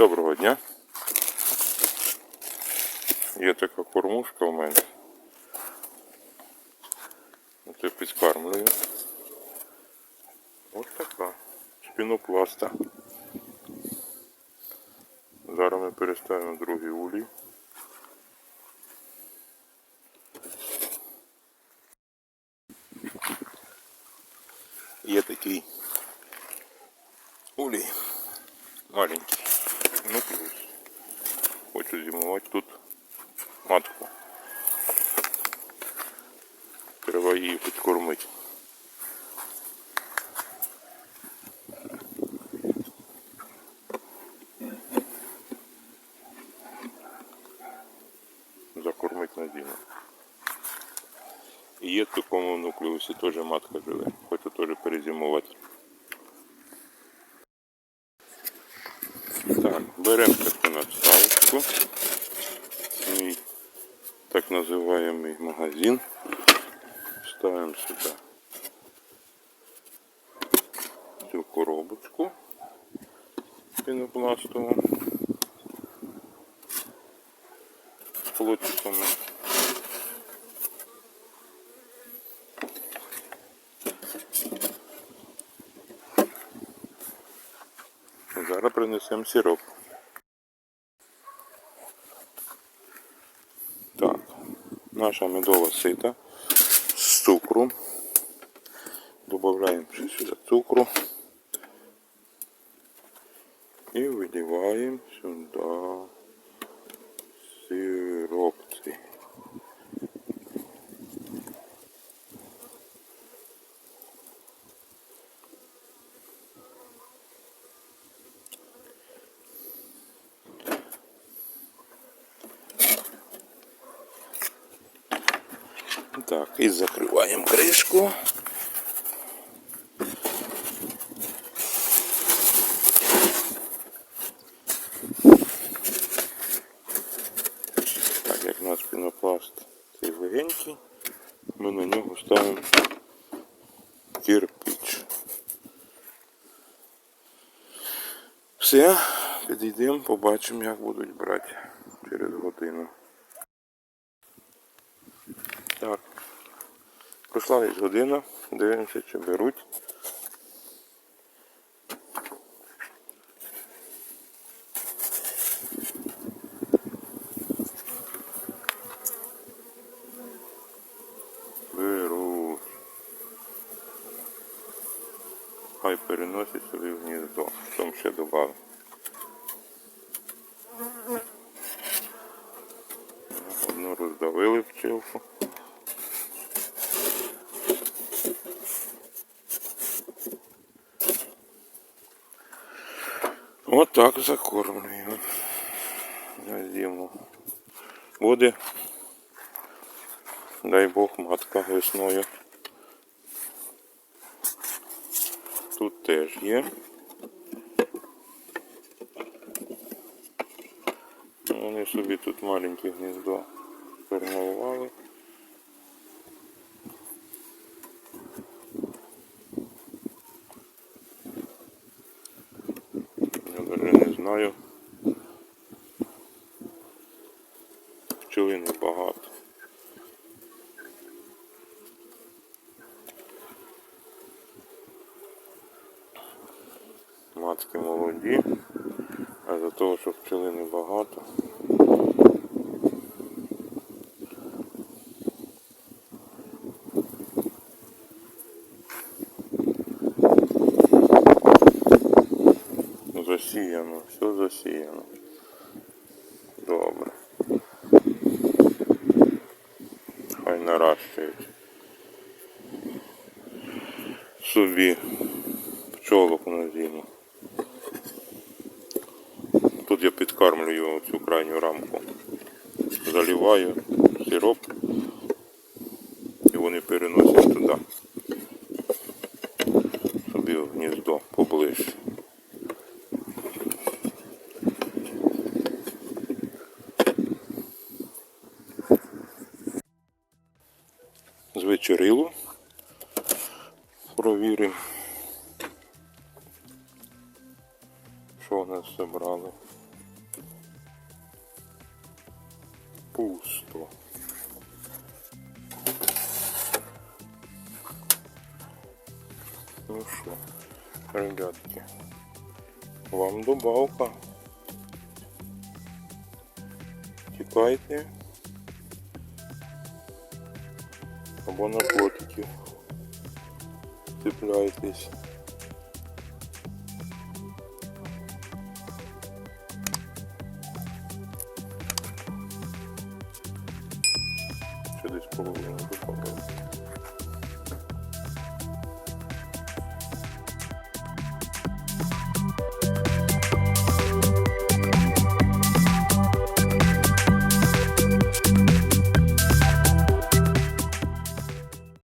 Доброго дня. Є така кормушка у мене. От я підкармлюю. Ось така. З пінопласта. Зараз ми переставимо другий улій. Є такий улій маленький. Хочу зимувати тут матку. Треба її підкормити. Закормити надійно. І є в такому нуклеусі теж матка живе. Хочу теж перезимувати. Так, беремо таку надставочку. Мій так називаємий магазин. Ставимо сюди цю коробочку пінопластову з плотиками. Зараз принесемо сироп. Так, наша медова сита с цукром. Добавляємо сюда цукру. І выливаем сюди сироп. цей. Так, і закриваємо кришку. Так, як у нас пінопласт цей легенький, ми на нього ставимо кирпич. Все, підійдемо, побачимо, як будуть брати через годину. Так. Пройшла десь година, дивимося, чи беруть. Беруть. Хай переносить собі в гніздо. Там ще добавив. От так на зиму. Буде, дай Бог, матка весною. Тут теж є. Вони собі тут маленьке гніздо формували. Я знаю. Пчелини багато. Мацки молоді, а за того, що пчелини багато. Засіяно, все засіяно. Добре. Хай наращують. Собі пчолок на зиму. Тут я підкармлюю цю крайню рамку. Заливаю сироп і вони переносять туди. Собі в гніздо поближче. вечерило. Провіримо, що в нас зібрали. Пусто. Ну що, ребятки, вам добавка. Тікайте. або наркотиків. Цепляйтесь. Через половину.